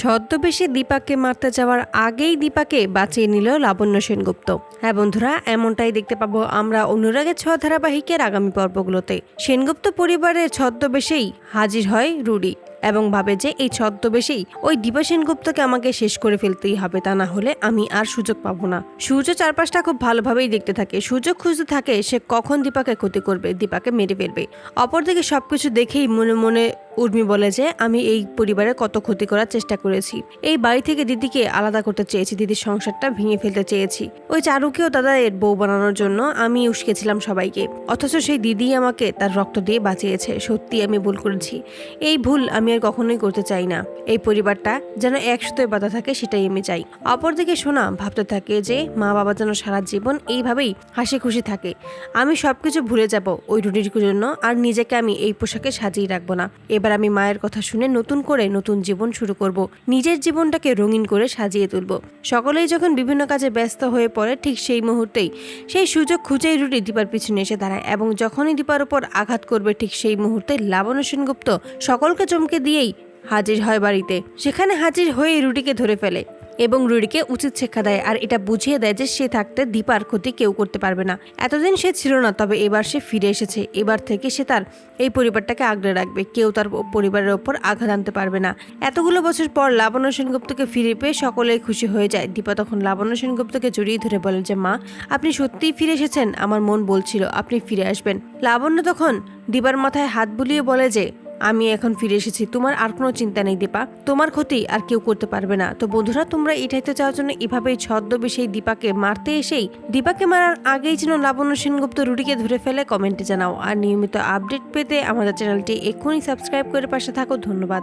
ছদ্মবেশে দীপাকে মারতে যাওয়ার আগেই দীপাকে বাঁচিয়ে নিল লাবণ্য সেনগুপ্ত। হ্যাঁ বন্ধুরা, এমনটাই দেখতে পাবো আমরা অনুরাগের ছ ধারাবাহিকের আগামী পর্বগুলোতে। সেনগুপ্ত পরিবারের ছদ্মবেশেই হাজির হয় রুডি এবং ভাবে যে এই ছদ্মবেশেই ওই দীপা সেনগুপ্তকে আমাকে শেষ করে ফেলতেই হবে, তা না হলে আমি আর সুযোগ পাবো না। সূর্য চারপাশটা খুব ভালোভাবেই দেখতে থাকে। সুযোগ খুঁজতে থাকে সে কখন দীপাকে ক্ষতি করবে, দীপাকে মেরে ফেলবে। অপরদিকে সবকিছু দেখেই মনে মনে উর্মি বলে যে, আমি এই পরিবারে কত ক্ষতি করার চেষ্টা করেছি। এই বাড়ি থেকে দিদিকে আলাদা করতে চেয়েছি, দিদির সংসারটা ভেঙে ফেলতে চেয়েছি। ওই চারুকেও দাদা এর বউ বানানোর জন্য আমি উস্কেছিলাম সবাইকে। অথচ সেই দিদি আমাকে তার রক্ত দিয়ে বাঁচিয়েছে। সত্যি আমি ভুল করেছি। এই ভুল আমি আর কখনোই করতে চাই না। এই পরিবারটা যেন একসাথে বাধা থাকে, সেটাই আমি চাই। অপরদিকে শোনা ভাবতে থাকে যে মা বাবা যেন সারা জীবন এইভাবেই হাসি খুশি থাকে। আমি সবকিছু ভুলে যাব ওই রুটির জন্য, আর নিজেকে আমি এই পোশাকে সাজিয়ে রাখব না। এবার আমি মায়ের কথা শুনে নতুন করে নতুন জীবন শুরু করব। নিজের জীবনটাকে রঙিন করে সাজিয়ে তুলব। সকলেই যখন বিভিন্ন কাজে ব্যস্ত হয়ে পড়ে ঠিক সেই মুহূর্তেই সেই সুযোগ খুঁজেই রুটি দীপার পিছনে এসে দাঁড়ায় এবং যখনই দীপার উপর আঘাত করবে ঠিক সেই মুহূর্তে লাবণ্য সেনগুপ্ত সকলকে চমকে দিয়েই হাজির হয় বাড়িতে। সেখানে হাজির হয়ে রুটিকে ধরে ফেলে। এবং রুডিকে উচিত শিক্ষা দেয়। আর এটা বুঝিয়ে দেয় যে সে থাকতে দীপার ক্ষতি কেউ করতে পারবে না। এতদিন সে ছিল না, তবে এবার সে ফিরে এসেছে। এবার থেকে সে তার এই পরিবারটাকে আগলে রাখবে। কেউ তার পরিবারের ওপর আঘাত আনতে পারবে না। এতগুলো বছর পর লাবণ্য সেনগুপ্তকে ফিরে পেয়ে সকলেই খুশি হয়ে যায়। দীপা তখন লাবণ্য সেনগুপ্তকে জড়িয়ে ধরে বলে যে, মা, আপনি সত্যিই ফিরে এসেছেন? আমার মন বলছিল, আপনি ফিরে আসবেন। লাবণ্য তখন দীপার মাথায় হাত বুলিয়ে বলে যে আমি এখন ফিরে এসেছি। তোমার আর কোনো চিন্তা নেই দীপা। তোমার ক্ষতি আর কেউ করতে পারবে না। তো বন্ধুরা, তোমরা এটাই তো চাওয়ার জন্য এভাবেই ছদ্মবেশেই দীপাকে মারতে এসেই দীপাকে মারার আগেই যেন লাবণ্য সেনগুপ্ত রুটিকে ধরে ফেলে কমেন্টে জানাও। আর নিয়মিত আপডেট পেতে আমাদের চ্যানেলটি এক্ষুনি সাবস্ক্রাইব করে পাশে থাকো। ধন্যবাদ।